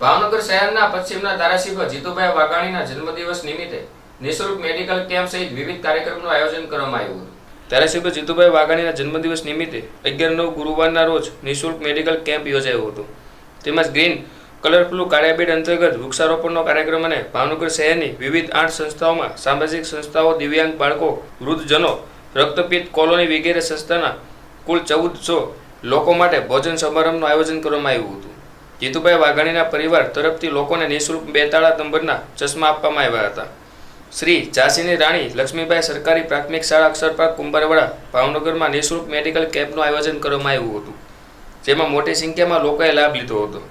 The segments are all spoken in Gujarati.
ભાવનગર શહેરના પશ્ચિમના ધારાસભ્ય જીતુભાઈ વાઘાણીના જન્મદિવસ નિમિત્તે નિઃશુલ્ક મેડિકલ કેમ્પ સહિત વિવિધ કાર્યક્રમનું આયોજન કરવામાં આવ્યું હતું. ધારાસભ્ય જીતુભાઈ વાઘાણીના જન્મદિવસ નિમિત્તે અગિયાર નવ ગુરુવારના રોજ નિઃશુલ્ક મેડિકલ કેમ્પ યોજાયો હતો. તેમજ ગ્રીન કલરફુલ કાળિયાબેડ અંતર્ગત વૃક્ષારોપણનો કાર્યક્રમ અને ભાવનગર શહેરની વિવિધ આઠ સંસ્થાઓમાં સામાજિક સંસ્થાઓ, દિવ્યાંગ બાળકો, વૃદ્ધજનો, રક્તપિત્ત કોલોની વગેરે સંસ્થાના કુલ ચૌદસો લોકો માટે ભોજન સમારંભનું આયોજન કરવામાં આવ્યું હતું. જીતુભાઈ વાઘાણીના પરિવાર તરફથી લોકોને નિઃશુલ્ક બેતાળા નંબરના ચશ્મા આપવામાં આવ્યા હતા. શ્રી ઝાંસીની રાણી લક્ષ્મીબાઈ સરકારી પ્રાથમિક શાળા અક્ષરપાક કુંભારવાડા ભાવનગરમાં નિઃશુલ્ક મેડિકલ કેમ્પનું આયોજન કરવામાં આવ્યું હતું. જેમાં મોટી સંખ્યામાં લોકોએ લાભ લીધો હતો.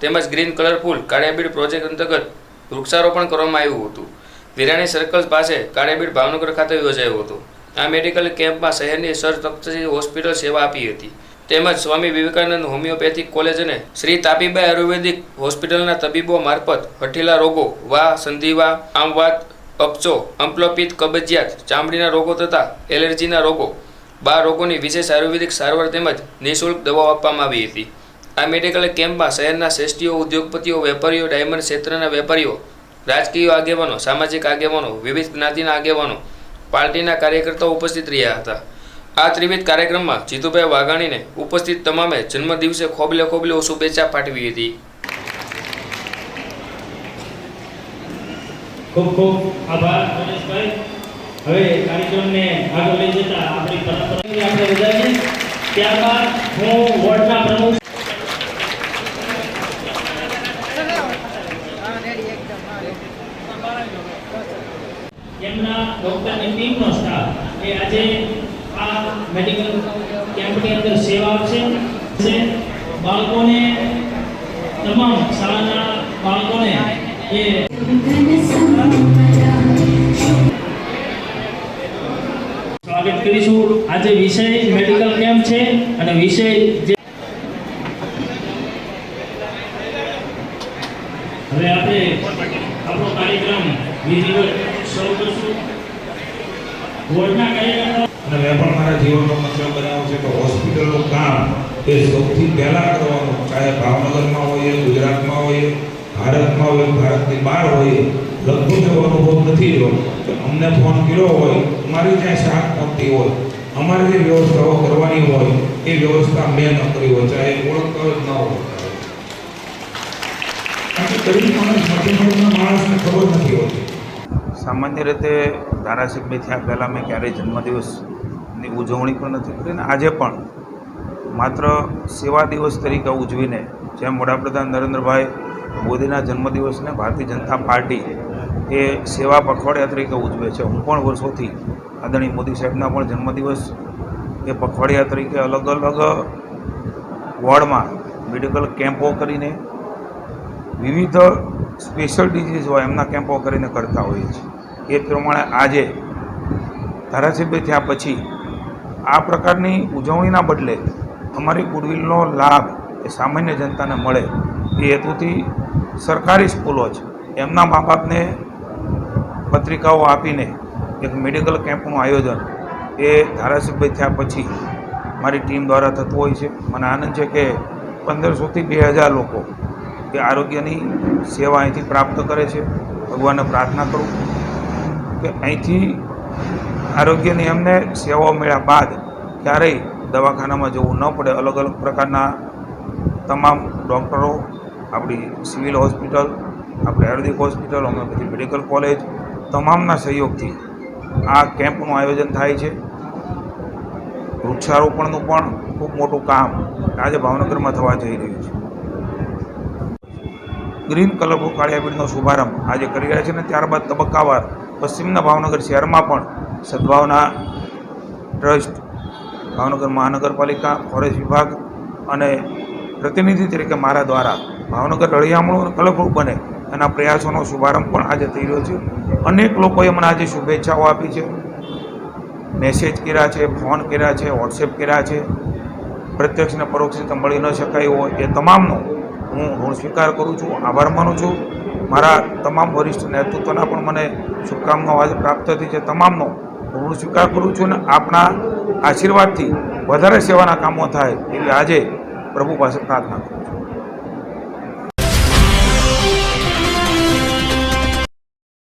તેમજ ગ્રીન કલરફુલ કાળિયાબીડ પ્રોજેક્ટ અંતર્ગત વૃક્ષારોપણ કરવામાં આવ્યું હતું. વિરાણી સર્કલ પાસે કાળિયાબીડ ભાવનગર ખાતે યોજાયો હતો. આ મેડિકલ કેમ્પમાં શહેરની સર તખ્તશ્રી હોસ્પિટલ સેવા આપી હતી. તેમજ સ્વામી વિવેકાનંદ હોમિયોપેથિક કોલેજ અને શ્રી તાપીબાઈ આયુર્વેદિક હોસ્પિટલના તબીબો મારફત હઠીલા રોગો, વા, સંધિવા, આમવાત, અપચો અમ્પલોપિત કબજિયાત, ચામડીના રોગો તથા એલર્જીના રોગો. બાર રોગોની વિશેષ આયુર્વેદિક સારવાર તેમજ નિઃશુલ્ક દવાઓ આપવામાં આવી હતી. આ મેડિકલ કેમ્પમાં શહેરના શ્રેષ્ઠીઓ, ઉદ્યોગપતિઓ, વેપારીઓ, ડાયમંડ ક્ષેત્રના વેપારીઓ, રાજકીય આગેવાનો, સામાજિક આગેવાનો, વિવિધ જ્ઞાતિના આગેવાનો, પાર્ટીના કાર્યકર્તાઓ ઉપસ્થિત રહ્યા હતા. આ ત્રિવિધ કાર્યક્રમમાં જીતુભાઈ વાઘાણીને ઉપસ્થિત તમામે જન્મદિવસે ખોબલે ખોબલે શુભેચ્છા પાઠવી હતી. ખૂબ ખૂબ આભાર ગણેશભાઈ હવે કાર્યક્રમને આગળ લઈ જતા આપણી પરંપરાની આપણે વધારીએ ત્યારબાદ હું વોર્ડના પ્રમુખ એમના ડોક્ટરની ટીમનો સ્ટાફ એ આજે આ મેડિકલ કેમ્પની અંદર સેવા છે બાળકોને, તમામ શાળાના બાળકોને એ સ્વાગત કરીશું. આજે વિષય મેડિકલ કેમ્પ છે અને વિષય જે હવે આપણે આપણો કાર્યક્રમ વિધિવત શરૂ કરીશું. અને મેં પણ મારા જીવનનો મતલબ બનાવ્યો છે કે હોસ્પિટલનું કામ એ સૌથી પહેલાં કરવાનું. ચાહે ભાવનગરમાં હોઈએ, ગુજરાતમાં હોઈએ, ભારતમાં હોય, ભારતની બહાર હોઈએ, લગભગ એવો અનુભવ નથી રહ્યો. કે અમને ફોન કર્યો હોય, અમારી જ્યાં શાક પહોંચતી હોય, અમારે જે વ્યવસ્થાઓ કરવાની હોય, એ વ્યવસ્થા મેં ન કરી હોય, ચાહે ઓળખ જ ન હોય. કારણ કે ગરીબ માણસ મધ્યમ માણસને ખબર નથી હોતી. સામાન્ય રીતે ધારાસભ્ય થયા પહેલાં મેં ક્યારેય જન્મદિવસની ઉજવણી પણ નથી કરી અને આજે પણ માત્ર સેવા દિવસ તરીકે ઉજવીને જેમ વડાપ્રધાન નરેન્દ્રભાઈ મોદીના જન્મદિવસને ભારતીય જનતા પાર્ટી એ સેવા પખવાડિયા તરીકે ઉજવે છે. હું પણ વર્ષોથી આદરણીય મોદી સાહેબના પણ જન્મદિવસ એ પખવાડિયા તરીકે અલગ અલગ વોર્ડમાં મેડિકલ કેમ્પો કરીને વિવિધ સ્પેશિયલ ડિઝીઝ હોય એમના કેમ્પો કરીને કરતા હોઈએ છીએ. એ પ્રમાણે આજે ધારાસભ્ય થયા પછી આ પ્રકારની ઉજવણીના બદલે અમારી ગુડવિલનો લાભ એ સામાન્ય જનતાને મળે એ હેતુથી સરકારી સ્કૂલો છે એમના મા બાપને પત્રિકાઓ આપીને એક મેડિકલ કેમ્પનું આયોજન એ ધારાસભ્ય થયા પછી મારી ટીમ દ્વારા થતું હોય છે. મને આનંદ છે કે પંદરસોથી બે હજાર લોકો કે આરોગ્યની સેવા અહીંથી પ્રાપ્ત કરે છે. ભગવાનને પ્રાર્થના કરું કે અહીંથી આરોગ્યની એમને સેવાઓ મળ્યા બાદ ક્યારેય દવાખાનામાં જવું ન પડે. અલગ અલગ પ્રકારના તમામ ડૉક્ટરો, આપણી સિવિલ હોસ્પિટલ, આપણે Ayurvedic hospital homeopathy medical college તમામના સહયોગથી આ કેમ્પનું આયોજન થાય છે. વૃક્ષારોપણનું પણ ખૂબ મોટું કામ આજે ભાવનગરમાં થવા જઈ રહ્યું છે. ગ્રીન કલરફુલ કાળિયાબીડનો શુભારંભ આજે કરી રહ્યા છે અને ત્યારબાદ તબક્કાવાર પશ્ચિમના ભાવનગર શહેરમાં પણ સદભાવના ટ્રસ્ટ, ભાવનગર મહાનગરપાલિકા, ફોરેસ્ટ વિભાગ અને પ્રતિનિધિ તરીકે મારા દ્વારા ભાવનગર રળિયામણું અને બને એના પ્રયાસોનો શુભારંભ પણ આજે થઈ રહ્યો છે. અનેક લોકોએ મને આજે શુભેચ્છાઓ આપી છે. મેસેજ કર્યા છે, ફોન કર્યા છે, વોટ્સએપ કર્યા છે. પ્રત્યક્ષ અને પરોક્ષ રીતે મળી ન શકાય હોય એ તમામનો હું ઋણ સ્વીકાર કરું છું, આભાર માનું છું. મારા તમામ વરિષ્ઠ નેતૃત્વના પણ મને શુભકામનાઓ આજે પ્રાપ્ત થઈ છે. તમામનો હું સ્વીકાર કરું છું અને આપણા આશીર્વાદથી વધારે સેવાના કામો થાય એવી આજે પ્રભુ પાસે પ્રાર્થના કરું છું.